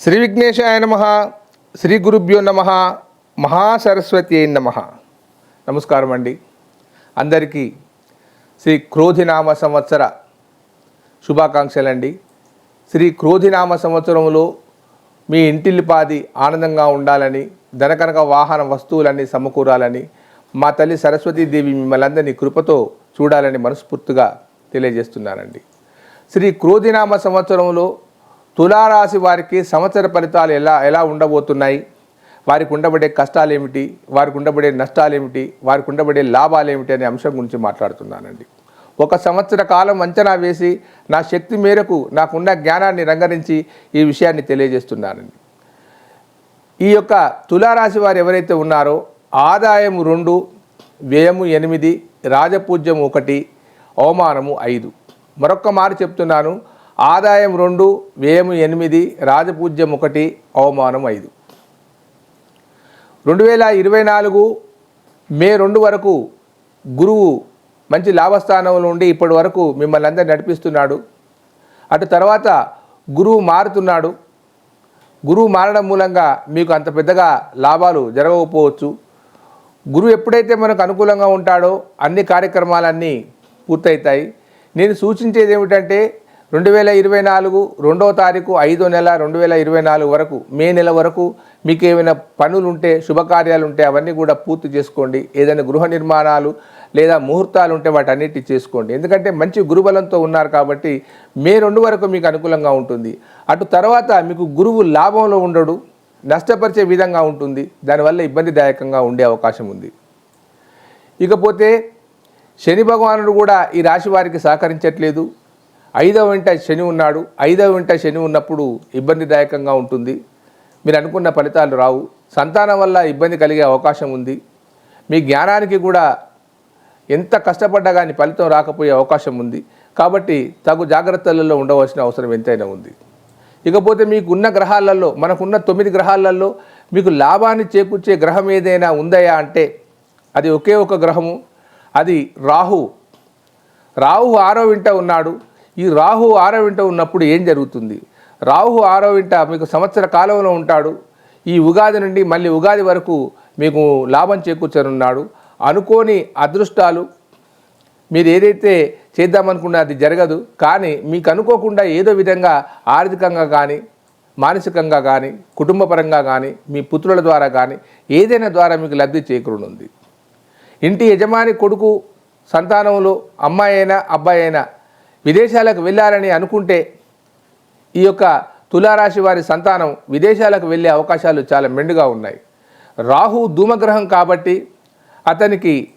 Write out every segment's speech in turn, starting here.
శ్రీ విఘ్నేశాయ నమ శ్రీ గురుభ్యో నమ మహాసరస్వతి అయిన నమ. నమస్కారం అండి. అందరికీ శ్రీ క్రోధినామ సంవత్సర శుభాకాంక్షలండి. శ్రీ క్రోధినామ సంవత్సరంలో మీ ఇంటిల్లిపాది ఆనందంగా ఉండాలని ధనకనక వాహన వస్తువులన్నీ సమకూరాలని మా తల్లి సరస్వతీదేవి మిమ్మల్ని అందరినీ కృపతో చూడాలని మనస్ఫూర్తిగా తెలియజేస్తున్నానండి. శ్రీ క్రోధినామ సంవత్సరంలో తులారాశి వారికి సంవత్సర ఫలితాలు ఎలా ఎలా ఉండబోతున్నాయి? వారికి ఉండబడే కష్టాలు ఏమిటి వారికి ఉండబడే నష్టాలు ఏమిటి వారికి ఉండబడే లాభాలు ఏమిటి అనే అంశం గురించి మాట్లాడుతున్నానండి. ఒక సంవత్సర కాలం అంచనా వేసి నా శక్తి మేరకు నాకున్న జ్ఞానాన్ని రంగరించి ఈ విషయాన్ని తెలియజేస్తున్నానండి. ఈ యొక్క తులారాశి వారు ఎవరైతే ఉన్నారో ఆదాయం రెండు వ్యయము ఎనిమిది రాజపూజ్యం ఒకటి అవమానము ఐదు. మరొక్క మారు చెప్తున్నాను ఆదాయం రెండు వ్యయము ఎనిమిది రాజపూజ్యం ఒకటి అవమానం ఐదు. రెండు వేల ఇరవై నాలుగు మే రెండు వరకు గురువు మంచి లాభస్థానంలో ఉండి ఇప్పటి వరకు మిమ్మల్ని అందరు నడిపిస్తున్నాడు. అటు తర్వాత గురువు మారుతున్నాడు. గురువు మారడం మూలంగా మీకు అంత పెద్దగా లాభాలు జరగకపోవచ్చు. గురువు ఎప్పుడైతే మనకు అనుకూలంగా ఉంటాడో అన్ని కార్యక్రమాలన్నీ పూర్తవుతాయి నేను సూచించేది ఏమిటంటే రెండు వేల ఇరవై నాలుగు రెండవ తారీఖు ఐదో నెల రెండు వేల ఇరవై నాలుగు వరకు మే నెల వరకు మీకు ఏమైనా పనులు ఉంటే శుభకార్యాలు ఉంటే అవన్నీ కూడా పూర్తి చేసుకోండి. ఏదైనా గృహ నిర్మాణాలు లేదా ముహూర్తాలు ఉంటే వాటన్నిటి చేసుకోండి. ఎందుకంటే మంచి గురుబలంతో ఉన్నారు కాబట్టి మే రెండు వరకు మీకు అనుకూలంగా ఉంటుంది. అటు తర్వాత మీకు గురువు లాభంలో ఉండడు నష్టపరిచే విధంగా ఉంటుంది. దానివల్ల ఇబ్బందిదాయకంగా ఉండే అవకాశం ఉంది. ఇకపోతే శని భగవానుడు కూడా ఈ రాశి వారికి సహకరించట్లేదు. ఐదవ వెంట శని ఉన్నాడు. ఐదవ వెంట శని ఉన్నప్పుడు ఇబ్బందిదాయకంగా ఉంటుంది. మీరు అనుకున్న ఫలితాలు రావు. సంతానం వల్ల ఇబ్బంది కలిగే అవకాశం ఉంది. మీ జ్ఞానానికి కూడా ఎంత కష్టపడ్డా కానీ ఫలితం రాకపోయే అవకాశం ఉంది. కాబట్టి తగు జాగ్రత్తలలో ఉండవలసిన అవసరం ఎంతైనా ఉంది. ఇకపోతే మీకు ఉన్న గ్రహాలలో మనకున్న తొమ్మిది గ్రహాలలో మీకు లాభాన్ని చేకూర్చే గ్రహం ఏదైనా ఉందయా అంటే అది ఒకే ఒక గ్రహము. అది రాహు. రాహు ఆరో వింట ఉన్నాడు. ఈ రాహు ఆరోవింట ఉన్నప్పుడు ఏం జరుగుతుంది? రాహు ఆరోవింట మీకు సంవత్సర కాలంలో ఉంటాడు. ఈ ఉగాది నుండి మళ్ళీ ఉగాది వరకు మీకు లాభం చేకూర్చనున్నాడు. అనుకోని అదృష్టాలు మీరు ఏదైతే చేద్దామనుకున్నా అది జరగదు. కానీ మీకు అనుకోకుండా ఏదో విధంగా ఆర్థికంగా కానీ మానసికంగా కానీ కుటుంబపరంగా కానీ మీ పుత్రుల ద్వారా కానీ ఏదైనా ద్వారా మీకు లబ్ధి చేకూరునుంది. ఇంటి యజమాని కొడుకు సంతానంలో అమ్మాయి అయినా అబ్బాయి అయినా విదేశాలకు వెళ్ళాలని అనుకుంటే ఈ యొక్క తులారాశి వారి సంతానం విదేశాలకు వెళ్ళే అవకాశాలు చాలా మెండుగా ఉన్నాయి. రాహు ధూమగ్రహం కాబట్టి అతనికి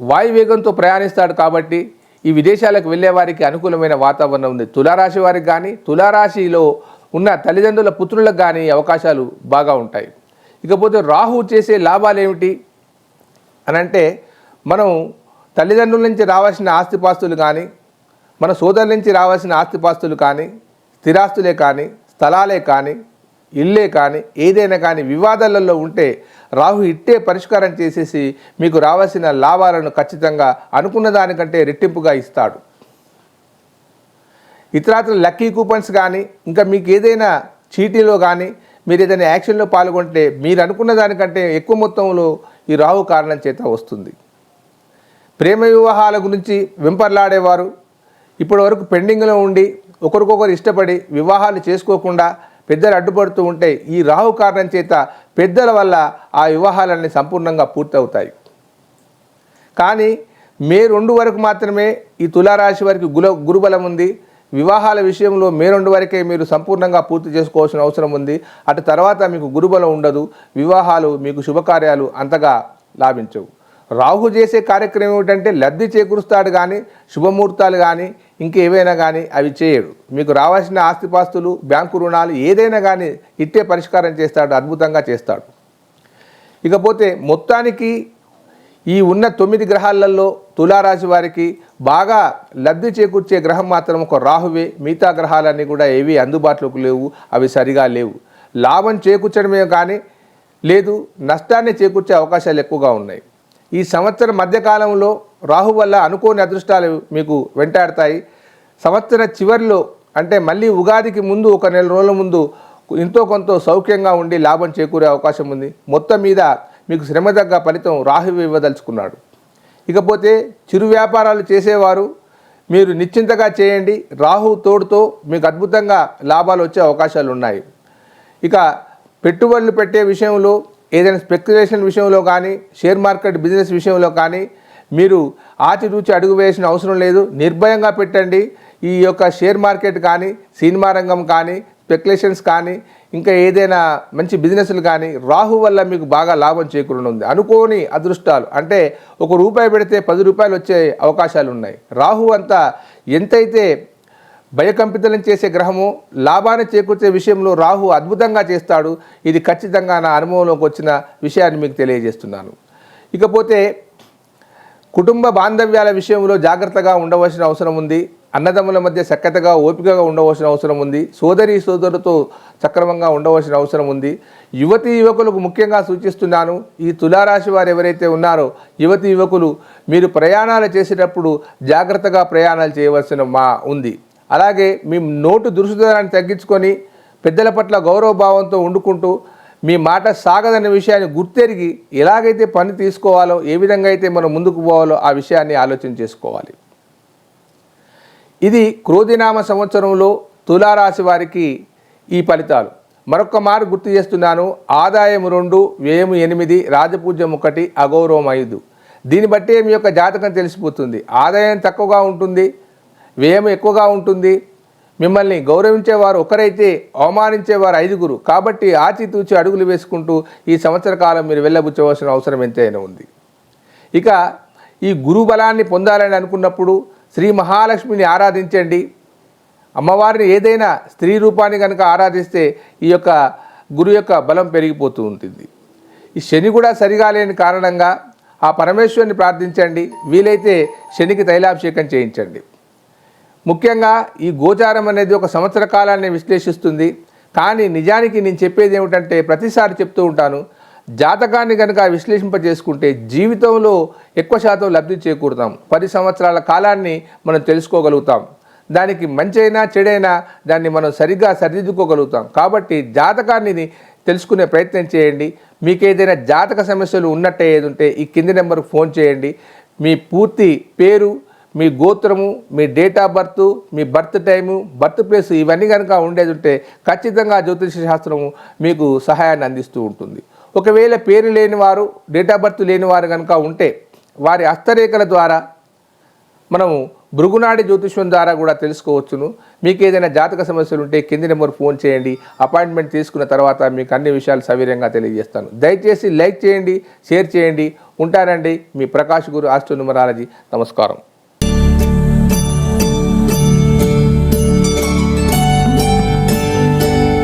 వాయువేగంతో ప్రయాణిస్తాడు కాబట్టి ఈ విదేశాలకు వెళ్ళే వారికి అనుకూలమైన వాతావరణం ఉంది. తులారాశి వారికి కానీ తులారాశిలో ఉన్న తల్లిదండ్రుల పుత్రులకు కానీ అవకాశాలు బాగా ఉంటాయి. ఇకపోతే రాహు చేసే లాభాలు ఏమిటి? అని అంటే మనం తల్లిదండ్రుల నుంచి రావాల్సిన ఆస్తిపాస్తులు కానీ మన సోదరుల నుంచి రావాల్సిన ఆస్తిపాస్తులు కానీ స్థిరాస్తులే కానీ స్థలాలే కానీ ఇల్లే కానీ ఏదైనా కానీ వివాదాలలో ఉంటే రాహు ఇట్టే పరిష్కారం చేసేసి మీకు రావాల్సిన లాభాలను ఖచ్చితంగా అనుకున్న దానికంటే రెట్టింపుగా ఇస్తాడు. ఇతరాత్ర లక్కీ కూపన్స్ కానీ ఇంకా మీకు ఏదైనా చీటీలో కానీ మీరు ఏదైనా యాక్షన్లో పాల్గొంటే మీరు అనుకున్న దానికంటే ఎక్కువ మొత్తంలో ఈ రాహు కారణం చేత వస్తుంది. ప్రేమ వివాహాల గురించి వెంపర్లాడేవారు ఇప్పటి వరకు పెండింగ్లో ఉండి ఒకరికొకరు ఇష్టపడి వివాహాలు చేసుకోకుండా పెద్దలు అడ్డుపడుతూ ఉంటే ఈ రాహు కారణం చేత పెద్దల వల్ల ఆ వివాహాలన్నీ సంపూర్ణంగా పూర్తవుతాయి. కానీ మే రెండు వరకు మాత్రమే ఈ తులారాశి వారికి గుల గురుబలం ఉంది. వివాహాల విషయంలో మే రెండు వరకే మీరు సంపూర్ణంగా పూర్తి చేసుకోవాల్సిన అవసరం ఉంది. అటు తర్వాత మీకు గురుబలం ఉండదు. వివాహాలు మీకు శుభకార్యాలు అంతగా లాభించవు. రాహు చేసే కార్యక్రమం ఏమిటంటే లబ్ధి చేకూరుస్తాడు కానీ శుభముహూర్తాలు కానీ ఇంకేవైనా కానీ అవి చేయడు. మీకు రావాల్సిన ఆస్తిపాస్తులు బ్యాంకు రుణాలు ఏదైనా కానీ ఇట్టే పరిష్కారం చేస్తాడు అద్భుతంగా చేస్తాడు. ఇకపోతే మొత్తానికి ఈ ఉన్న తొమ్మిది గ్రహాలలో తులారాశి వారికి బాగా లబ్ధి చేకూర్చే గ్రహం మాత్రం ఒక రాహువే. మిగతా గ్రహాలన్నీ కూడా ఏవి అందుబాటులోకి లేవు అవి సరిగా లేవు. లాభం చేకూర్చడమే కానీ లేదు నష్టాన్ని చేకూర్చే అవకాశాలు ఎక్కువగా ఉన్నాయి. ఈ సంవత్సరం మధ్యకాలంలో రాహు వల్ల అనుకోని అదృష్టాలు మీకు వెంటాడతాయి. సంవత్సర చివరిలో అంటే మళ్ళీ ఉగాదికి ముందు ఒక నెల రోజుల ముందు ఎంతో కొంత సౌఖ్యంగా ఉండి లాభం చేకూరే అవకాశం ఉంది. మొత్తం మీద మీకు శ్రమ తగ్గ ఫలితం రాహు ఇవ్వదలుచుకున్నాడు. ఇకపోతే చిరు వ్యాపారాలు చేసేవారు మీరు నిశ్చింతగా చేయండి. రాహు తోడుతో మీకు అద్భుతంగా లాభాలు వచ్చే అవకాశాలు ఉన్నాయి. ఇక పెట్టుబడులు పెట్టే విషయంలో ఏదైనా స్పెక్యులేషన్ విషయంలో కానీ షేర్ మార్కెట్ బిజినెస్ విషయంలో కానీ మీరు ఆచితూచి అడుగు వేయాల్సిన అవసరం లేదు. నిర్భయంగా పెట్టండి. ఈ యొక్క షేర్ మార్కెట్ కానీ సినిమా రంగం కానీ స్పెక్యులేషన్స్ కానీ ఇంకా ఏదైనా మంచి బిజినెస్లు కానీ రాహు వల్ల మీకు బాగా లాభం చేకూరనుంది. అనుకోని అదృష్టాలు. అంటే ఒక రూపాయి పెడితే పది రూపాయలు వచ్చే అవకాశాలు ఉన్నాయి. రాహు అంతా ఎంతైతే భయకంపితలను చేసే గ్రహము లాభాన్ని చేకూర్చే విషయంలో రాహు అద్భుతంగా చేస్తాడు. ఇది ఖచ్చితంగా నా అనుభవంలోకి వచ్చిన విషయాన్ని మీకు తెలియజేస్తున్నాను. ఇకపోతే కుటుంబ బాంధవ్యాల విషయంలో జాగ్రత్తగా ఉండవలసిన అవసరం ఉంది. అన్నదమ్ముల మధ్య చక్కతగా ఓపికగా ఉండవలసిన అవసరం ఉంది. సోదరి సోదరులతో సక్రమంగా ఉండవలసిన అవసరం ఉంది. యువతి యువకులకు ముఖ్యంగా సూచిస్తున్నాను ఈ తులారాశి వారు ఎవరైతే ఉన్నారో యువతి యువకులు మీరు ప్రయాణాలు చేసేటప్పుడు జాగ్రత్తగా ప్రయాణాలు చేయవలసిన మా ఉంది. అలాగే మీ నోటు దురుసుదనాన్ని తగ్గించుకొని పెద్దల పట్ల గౌరవభావంతో వండుకుంటూ మీ మాట సాగదన్న విషయాన్ని గుర్తెరిగి ఎలాగైతే పని తీసుకోవాలో ఏ విధంగా అయితే మనం ముందుకు పోవాలో ఆ విషయాన్ని ఆలోచన చేసుకోవాలి. ఇది క్రోధినామ సంవత్సరంలో తులారాశి వారికి ఈ ఫలితాలు. మరొక మారు గుర్తు చేస్తున్నాను. ఆదాయం రెండు వ్యయం ఎనిమిది రాజపూజ్యం ఒకటి అగౌరవం ఐదు. దీన్ని బట్టే మీ యొక్క జాతకం తెలిసిపోతుంది. ఆదాయం తక్కువగా ఉంటుంది వ్యయం ఎక్కువగా ఉంటుంది మిమ్మల్ని గౌరవించేవారు ఒకరైతే అవమానించేవారు ఐదుగురు. కాబట్టి ఆచితూచి అడుగులు వేసుకుంటూ ఈ సంవత్సర కాలం మీరు వెళ్ళబుచ్చవలసిన అవసరం ఎంతైనా ఉంది. ఇక ఈ గురు బలాన్ని పొందాలని అనుకున్నప్పుడు శ్రీ మహాలక్ష్మిని ఆరాధించండి. అమ్మవారిని ఏదైనా స్త్రీ రూపాన్ని కనుక ఆరాధిస్తే ఈ యొక్క గురు యొక్క బలం పెరిగిపోతూ ఉంటుంది. ఈ శని కూడా సరిగా లేని కారణంగా ఆ పరమేశ్వరుని ప్రార్థించండి. వీలైతే శనికి తైలాభిషేకం చేయించండి. ముఖ్యంగా ఈ గోచారం అనేది ఒక సంవత్సర కాలాన్ని విశ్లేషిస్తుంది. కానీ నిజానికి నేను చెప్పేది ఏమిటంటే ప్రతిసారి చెప్తూ ఉంటాను జాతకాన్ని కనుక విశ్లేషింప చేసుకుంటే జీవితంలో ఎక్కువ శాతం లబ్ధి చేకూరుతాం. పది సంవత్సరాల కాలాన్ని మనం తెలుసుకోగలుగుతాం. దానికి మంచైనా చెడైనా దాన్ని మనం సరిగ్గా సరిదిద్దుకోగలుగుతాం. కాబట్టి జాతకాన్ని తెలుసుకునే ప్రయత్నం చేయండి. మీకు ఏదైనా జాతక సమస్యలు ఉన్నట్టే ఏది ఉంటే ఈ కింది నెంబర్కి ఫోన్ చేయండి. మీ పూర్తి పేరు మీ గోత్రము మీ డేట్ ఆఫ్ బర్త్ మీ బర్త్ టైము బర్త్ ప్లేస్ ఇవన్నీ కనుక ఉండేది ఉంటే ఖచ్చితంగా జ్యోతిష శాస్త్రము మీకు సహాయాన్ని అందిస్తూ ఉంటుంది. ఒకవేళ పేరు లేని వారు డేట్ ఆఫ్ బర్త్ లేని వారు కనుక ఉంటే వారి హస్తరేఖల ద్వారా మనము భృగునాడి జ్యోతిష్యం ద్వారా కూడా తెలుసుకోవచ్చును. మీకు ఏదైనా జాతక సమస్యలు ఉంటే కింది నెంబర్ ఫోన్ చేయండి. అపాయింట్మెంట్ తీసుకున్న తర్వాత మీకు అన్ని విషయాలు సవీర్యంగా తెలియజేస్తాను. దయచేసి లైక్ చేయండి షేర్ చేయండి. ఉంటానండి మీ ప్రకాష్ గురు ఆస్ట్రో న్యూమరాలజీ నమస్కారం.